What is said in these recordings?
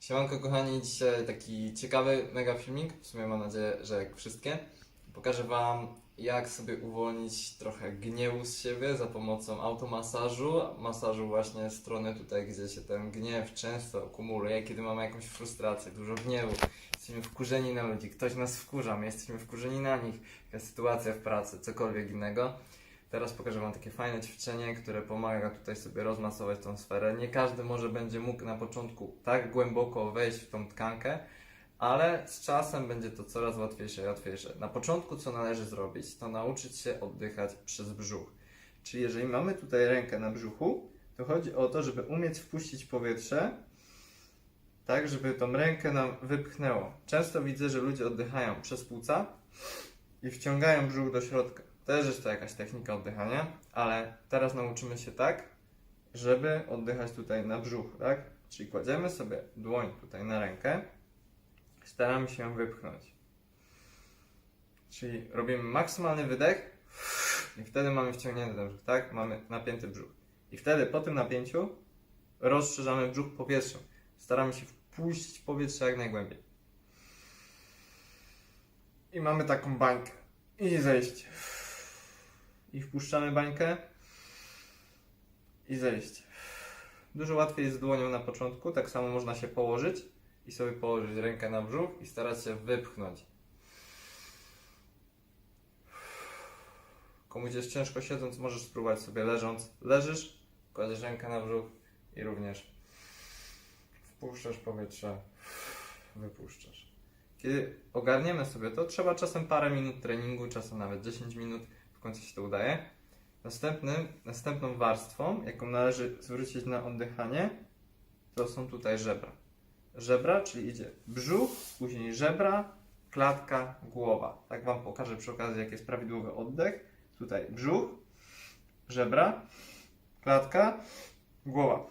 Siemanko kochani, dzisiaj taki ciekawy mega filmik, w sumie mam nadzieję, że jak wszystkie. Pokażę Wam jak sobie uwolnić trochę gniewu z siebie za pomocą automasażu, masażu właśnie strony tutaj, gdzie się ten gniew często kumuluje, kiedy mamy jakąś frustrację, dużo gniewu, jesteśmy wkurzeni na ludzi, ktoś nas wkurza, my jesteśmy wkurzeni na nich, jakaś sytuacja w pracy, cokolwiek innego. Teraz pokażę Wam takie fajne ćwiczenie, które pomaga tutaj sobie rozmasować tą sferę. Nie każdy może będzie mógł na początku tak głęboko wejść w tą tkankę, ale z czasem będzie to coraz łatwiejsze i łatwiejsze. Na początku co należy zrobić, to nauczyć się oddychać przez brzuch. Czyli jeżeli mamy tutaj rękę na brzuchu, to chodzi o to, żeby umieć wpuścić powietrze, tak żeby tą rękę nam wypchnęło. Często widzę, że ludzie oddychają przez płuca i wciągają brzuch do środka. Też jest to jakaś technika oddychania, ale teraz nauczymy się tak, żeby oddychać tutaj na brzuch, tak? Czyli kładziemy sobie dłoń tutaj na rękę, staramy się ją wypchnąć. Czyli robimy maksymalny wydech i wtedy mamy wciągnięty ten brzuch, tak? Mamy napięty brzuch. I wtedy po tym napięciu rozszerzamy brzuch powietrzem. Staramy się wpuścić powietrze jak najgłębiej. I mamy taką bańkę. I zejście. I wpuszczamy bańkę. I zejście. Dużo łatwiej jest z dłonią na początku. Tak samo można się położyć i sobie położyć rękę na brzuch i starać się wypchnąć. Komuś jest ciężko siedząc, możesz spróbować sobie leżąc. Leżysz, kładziesz rękę na brzuch i również wpuszczasz powietrze, wypuszczasz. Kiedy ogarniemy sobie to, trzeba czasem parę minut treningu, czasem nawet 10 minut, w końcu się to udaje. Następnym, następną warstwą, jaką należy zwrócić na oddychanie, to są tutaj żebra. Żebra, czyli idzie brzuch, później żebra, klatka, głowa. Tak Wam pokażę przy okazji, jaki jest prawidłowy oddech. Tutaj brzuch, żebra, klatka, głowa.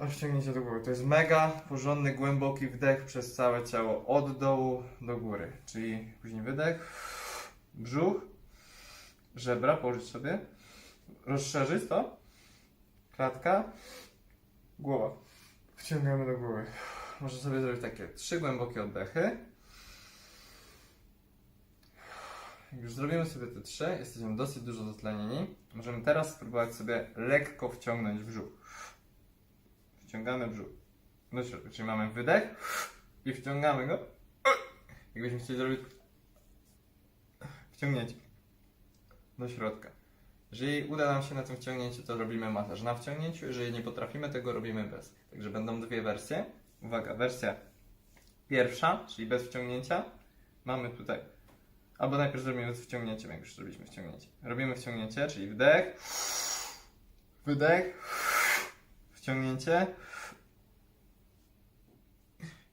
Aż wciągnięcie do głowy. To jest mega porządny, głęboki wdech przez całe ciało, od dołu do góry. Czyli później wydech, brzuch, żebra, położyć sobie, rozszerzyć to, klatka, głowa. Wciągamy do głowy. Można sobie zrobić takie trzy głębokie oddechy. Jak już zrobimy sobie te trzy, jesteśmy dosyć dużo dotlenieni. Możemy teraz spróbować sobie lekko wciągnąć brzuch. Wciągamy brzuch do środka, czyli mamy wydech i wciągamy go. Jakbyśmy chcieli zrobić wciągnięcie do środka. Jeżeli uda nam się na tym wciągnięciu, to robimy masaż na wciągnięciu. Jeżeli nie potrafimy, tego robimy bez. Także będą dwie wersje. Uwaga, wersja pierwsza, czyli bez wciągnięcia. Mamy tutaj, albo najpierw zrobimy z wciągnięciem, jak już zrobiliśmy wciągnięcie. Robimy wciągnięcie, czyli wdech, wydech, wciągnięcie.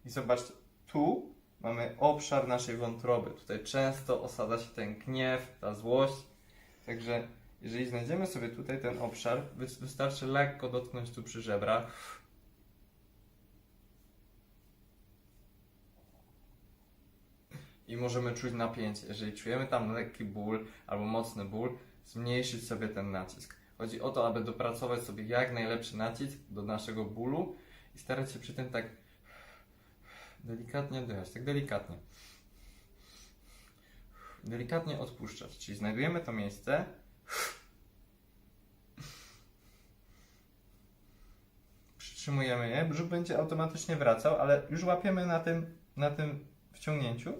I zobaczcie, tu mamy obszar naszej wątroby. Tutaj często osadza się ten gniew, ta złość. Także jeżeli znajdziemy sobie tutaj ten obszar, wy- wystarczy lekko dotknąć tu przy żebrach. I możemy czuć napięcie. Jeżeli czujemy tam lekki ból albo mocny ból, zmniejszyć sobie ten nacisk. Chodzi o to, aby dopracować sobie jak najlepszy nacisk do naszego bólu i starać się przy tym tak delikatnie oddychać, tak delikatnie. Delikatnie odpuszczać, czyli znajdujemy to miejsce. Przytrzymujemy je, brzuch będzie automatycznie wracał, ale już łapiemy na tym, na tym wciągnięciu.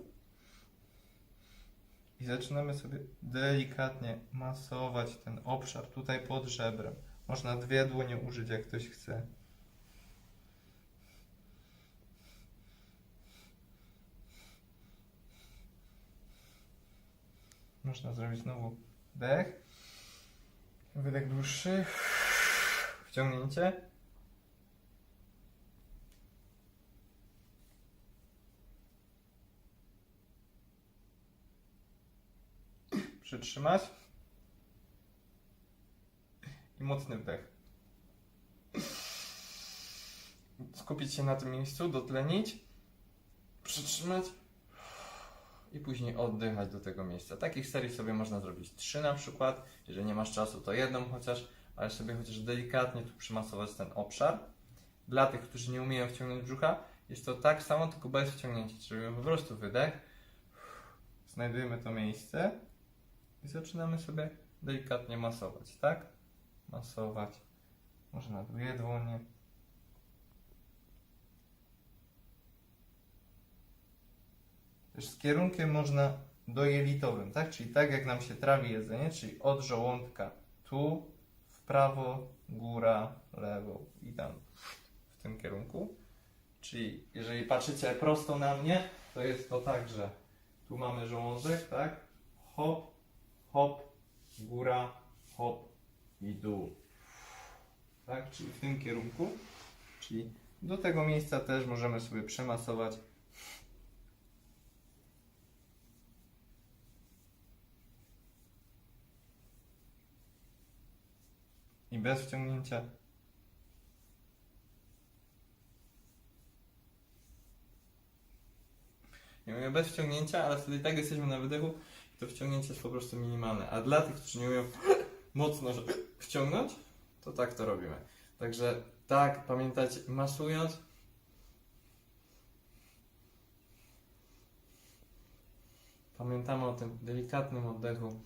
I zaczynamy sobie delikatnie masować ten obszar tutaj pod żebrem. Można dwie dłonie użyć, jak ktoś chce. Można zrobić znowu wdech, wydech dłuższy, wciągnięcie. Przytrzymać. I mocny wdech. Skupić się na tym miejscu, dotlenić. Przytrzymać. I później oddychać do tego miejsca. Takich serii sobie można zrobić trzy na przykład. Jeżeli nie masz czasu, to jedną chociaż, ale sobie chociaż delikatnie tu przymasować ten obszar. Dla tych, którzy nie umieją wciągnąć brzucha, Jest to tak samo, tylko bez wciągnięcia. Czyli po prostu wydech. Znajdujemy to miejsce i zaczynamy sobie delikatnie masować, tak? Masować. Może na dwie dłonie. Z kierunkiem można dojelitowym, tak? Czyli tak jak nam się trawi jedzenie, czyli od żołądka tu, w prawo, góra, lewo i tam w tym kierunku. Czyli jeżeli patrzycie prosto na mnie, to jest to tak, że tu mamy żołądek, tak? Hop, hop, góra, hop i dół. Tak? Czyli w tym kierunku. Czyli do tego miejsca też możemy sobie przemasować i bez wciągnięcia. Nie mówię bez wciągnięcia, ale wtedy tak jesteśmy na wydechu i to wciągnięcie jest po prostu minimalne. A dla tych, którzy nie umieją mocno wciągnąć, to tak to robimy. Także tak, pamiętajcie, masując, pamiętamy o tym delikatnym oddechu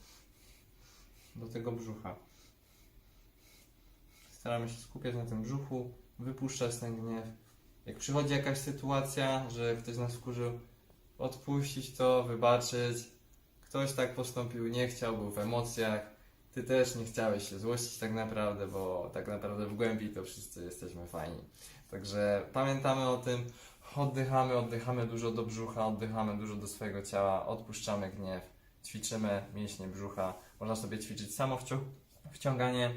do tego brzucha. Staramy się skupiać na tym brzuchu, wypuszczać ten gniew. Jak przychodzi jakaś sytuacja, że ktoś nas wkurzył, odpuścić to, wybaczyć. Ktoś tak postąpił, nie chciał, był w emocjach. Ty też nie chciałeś się złościć tak naprawdę, bo tak naprawdę w głębi to wszyscy jesteśmy fajni. Także pamiętamy o tym, oddychamy, oddychamy dużo do brzucha, oddychamy dużo do swojego ciała, odpuszczamy gniew, ćwiczymy mięśnie brzucha. Można sobie ćwiczyć samo wcią- wciąganie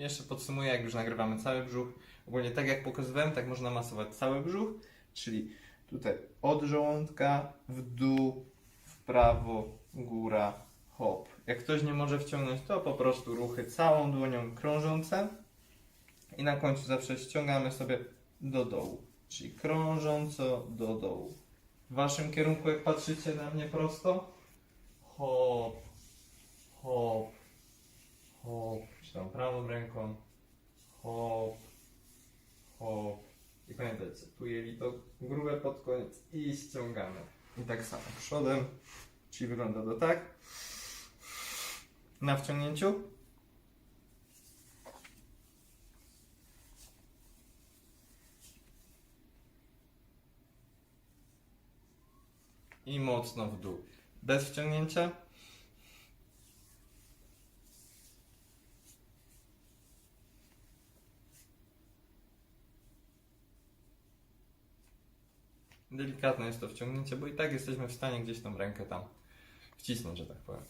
Jeszcze podsumuję, jak już nagrywamy cały brzuch. Ogólnie tak jak pokazywałem, tak można masować cały brzuch, czyli tutaj od żołądka w dół, w prawo, góra, hop. Jak ktoś nie może wciągnąć, to po prostu ruchy całą dłonią krążące i na końcu zawsze ściągamy sobie do dołu, czyli krążąco do dołu. W waszym kierunku, jak patrzycie na mnie prosto, hop, hop, hop, tam prawą ręką, hop, hop. I pamiętajcie, tu jelito grube pod koniec i ściągamy. I tak samo przodem, czyli wygląda to tak. Na wciągnięciu. I mocno w dół. Bez wciągnięcia. Delikatne jest to wciągnięcie, bo i tak jesteśmy w stanie gdzieś tą rękę tam wcisnąć, że tak powiem.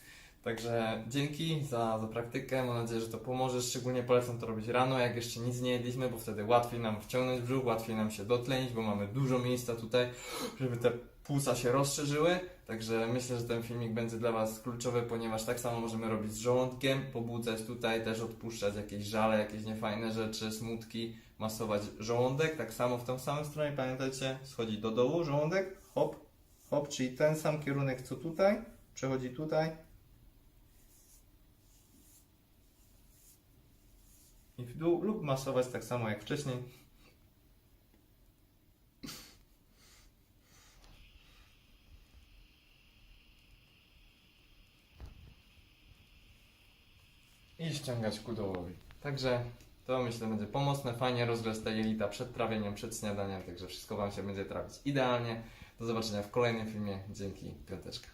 Także dzięki za, za praktykę, mam nadzieję, że to pomoże. Szczególnie polecam to robić rano, jak jeszcze nic nie jedliśmy, bo wtedy łatwiej nam wciągnąć brzuch, łatwiej nam się dotlenić, bo mamy dużo miejsca tutaj, żeby te płuca się rozszerzyły. Także myślę, że ten filmik będzie dla Was kluczowy, ponieważ tak samo możemy robić z żołądkiem, pobudzać tutaj, też odpuszczać jakieś żale, jakieś niefajne rzeczy, smutki, masować żołądek. Tak samo w tą samą stronę, pamiętajcie, schodzi do dołu żołądek, hop, hop, czyli ten sam kierunek co tutaj, przechodzi tutaj, i w dół lub masować tak samo jak wcześniej. Ściągać ku dołowi. Także to myślę będzie pomocne, fajnie rozgrzać jelita przed trawieniem, przed śniadaniem, także wszystko Wam się będzie trawić idealnie. Do zobaczenia w kolejnym filmie. Dzięki, piąteczka.